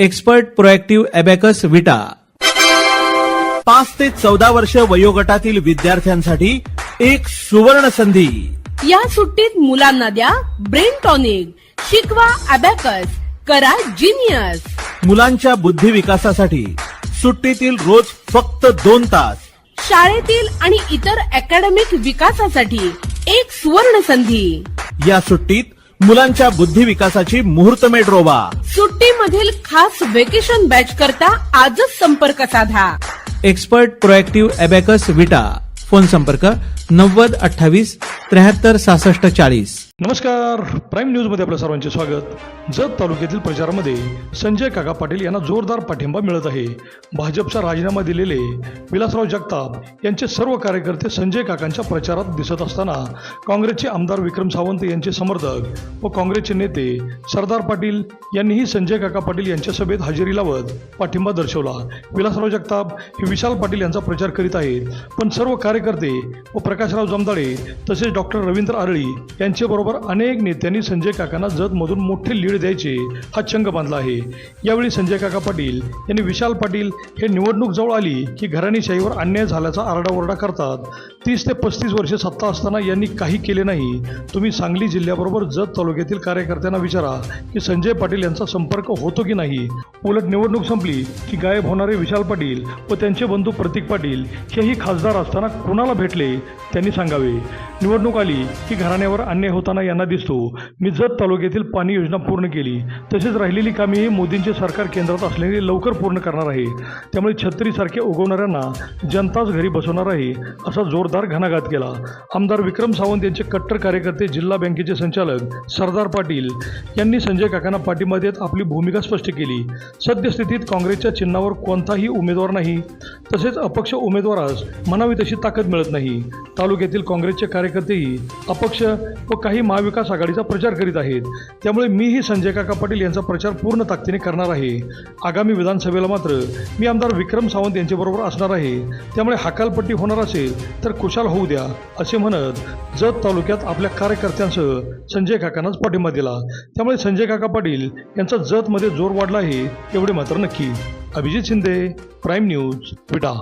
Expert proactive abacus विटा पाच ते चौदा वर्ष वयोगटातील विद्यार्थ्यांसाठी एक सुवर्ण संधी. या सुट्टीत मुलांना द्या ब्रेन टॉनिक. शिकवा अबॅकस करा जिनियस मुलांच्या बुद्धी विकासासाठी सुट्टीतील रोज फक्त दोन तास. शाळेतील आणि इतर अकॅडमिक विकासासाठी एक सुवर्ण संधी. या सुट्टीत मुलांच्या बुद्धी विकासाची मुहूर्तमेढ रोवा. सुट्टीमधील खास वेकेशन बॅच करता आजच संपर्क साधा. एक्सपर्ट प्रोएक्टिव्ह अबॅकस विटा फोन संपर्क नव्वद अठ्ठावीस त्र्याहत्तर सहासष्ट चाळीस. नमस्कार. प्राईम न्यूजमध्ये आपलं सर्वांचे स्वागत. जत तालुक्यातील प्रचारामध्ये संजय काका पाटील यांना जोरदार पाठिंबा मिळत आहे. भाजपचा राजीनामा दिलेले विलासराव जगताप यांचे सर्व कार्यकर्ते संजय काकांच्या प्रचारात दिसत असताना काँग्रेसचे आमदार विक्रम सावंत यांचे समर्थक व काँग्रेसचे नेते सरदार पाटील यांनीही संजय काका पाटील यांच्या सभेत हजेरी लावत पाठिंबा दर्शवला. विलासराव जगताप हे विशाल पाटील यांचा प्रचार करीत आहेत. पण सर्व कार्यकर्ते व प्रकाशराव जमदाळे तसेच डॉक्टर रवींद्र आरळी यांच्याबरोबर अनेक नेत्यांनी संजय काकांना जतमधून मोठे लीड द्यायचे हा चंग बांधला आहे. यावेळी संजय काका पाटील यांनी विशाल पाटील हे निवडणूक जवळ आली की घराणीशाहीवर अन्याय झाल्याचा आरडाओरडा करतात. तीस ते पस्तीस वर्षे सत्ता असताना यांनी काही केले नाही. तुम्ही सांगली जिल्ह्याबरोबर जत तालुक्यातील कार्यकर्त्यांना विचारा की संजय पाटील यांचा संपर्क होतो की नाही. उलट निवडणूक संपली की गायब होणारे विशाल पाटील व त्यांचे बंधू प्रतीक पाटील हेही खासदार असताना कुणाला भेटले? त्यांनी सांगावे निवडणूक आली की घराण्यावर अन्याय होताना यांना दिसतो. मी जत तालुक्यातील पाणी योजना पूर्ण केली. तसेच राहिलेली कामे हे मोदींचे सरकार केंद्रात असल्याने लवकर पूर्ण करणार आहे. त्यामुळे छत्रीसारखे उगवणाऱ्यांना जनताच घरी बसवणार आहे असा जोरदार घणाघात केला. आमदार विक्रम सावंत यांचे कट्टर कार्यकर्ते जिल्हा बँकेचे संचालक सरदार पाटील यांनी संजय काकांना पाठिंबा देत आपली भूमिका स्पष्ट केली. सद्यस्थितीत काँग्रेसच्या चिन्हावर कोणताही उमेदवार नाही. तसेच अपक्ष उमेदवारास म्हणावी तशी ताकद मिळत नाही. तालुक्यातील काँग्रेसचे कार्यकर्तेही अपक्ष व काही महाविकास आघाडीचा प्रचार करीत आहेत. त्यामुळे मीही संजय काका पाटील यांचा प्रचार पूर्ण ताकदीने करणार आहे. आगामी विधानसभेला मात्र मी आमदार विक्रम सावंत यांच्याबरोबर असणार आहे. त्यामुळे हकालपट्टी होणार असेल तर खुशाल होऊ द्या असे म्हणत जत तालुक्यात आपल्या कार्यकर्त्यांसह संजय काकांनाच पाठिंबा दिला. त्यामुळे संजय काका पाटील यांचा जतमध्ये जोर वाढला आहे एवढे मात्र नक्की. Abhijit Shinde prime news Vita